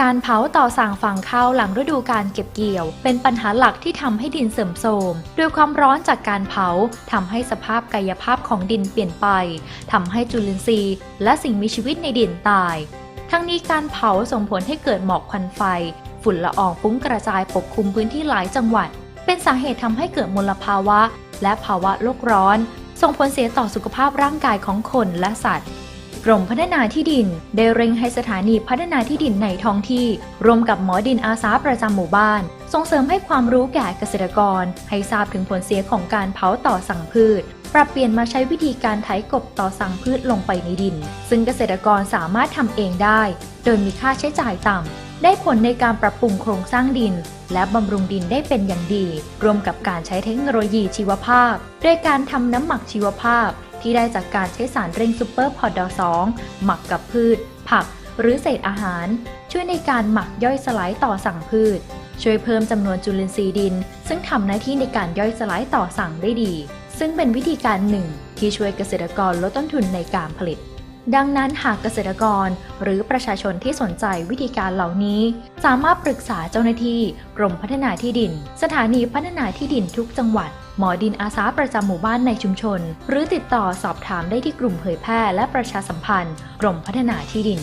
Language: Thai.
การเผาต่อสั่งฝังข้าวหลังฤดูการเก็บเกี่ยว เป็นปัญหาหลักที่ทำให้ดินเสื่อมโทรมโดยความร้อนจากการเผาทำให้สภาพกายภาพของดินเปลี่ยนไปทำให้จุลินทรีย์ และสิ่งมีชีวิตในดินตาย ทั้งนี้การเผาส่งผลให้เกิดหมอกควันไฟ ฝุ่นละอองฟุ้งกระจายปกคลุมพื้นที่หลายจังหวัด เป็นสาเหตุทำให้เกิดมลภาวะ และภาวะโลกร้อน ส่งผลเสียต่อสุขภาพร่างกายของคนและสัตว์ กรมพัฒนาที่ดิน ได้เร่งให้สถานีพัฒนาที่ดินในท้องที่ร่วมกับหมอดินอาสาประจำหมู่บ้าน ส่งเสริมให้ความรู้แก่เกษตรกร ให้ทราบถึงผลเสียของการเผาต่อสั่งพืช ปรับเปลี่ยนมาใช้วิธีการไถกบต่อสั่งพืชลงไปในดิน ซึ่งเกษตรกรสามารถทำเองได้ โดยมีค่าใช้จ่ายต่ำได้ผลในการปรับปรุงโครงสร้างดิน และบำรุงดินได้เป็นอย่างดี รวมกับการใช้เทคโนโลยีชีวภาพ โดยการทำน้ำหมักชีวภาพ ที่ได้จากการใช้สารเร่งซูเปอร์พอดอ2หมักกับพืช ผัก หรือเศษอาหาร ช่วยในการหมักย่อยสลายต่อสั่งพืช ช่วยเพิ่มจำนวนจุลินทรีย์ดิน ซึ่งทำหน้าที่ในการย่อยสลายต่อสั่งได้ดี ซึ่งเป็นวิธีการหนึ่งที่ช่วยเกษตรกรลดต้นทุนในการผลิต ดังนั้นหากเกษตรกรหรือประชาชนที่สนใจวิธีการเหล่านี้ สามารถปรึกษาเจ้าหน้าที่กรมพัฒนาที่ดิน สถานีพัฒนาที่ดินทุกจังหวัด หมอดินอาสาประจำหมู่บ้านในชุมชน หรือติดต่อสอบถามได้ที่กลุ่มเผยแพร่และประชาสัมพันธ์ กรมพัฒนาที่ดิน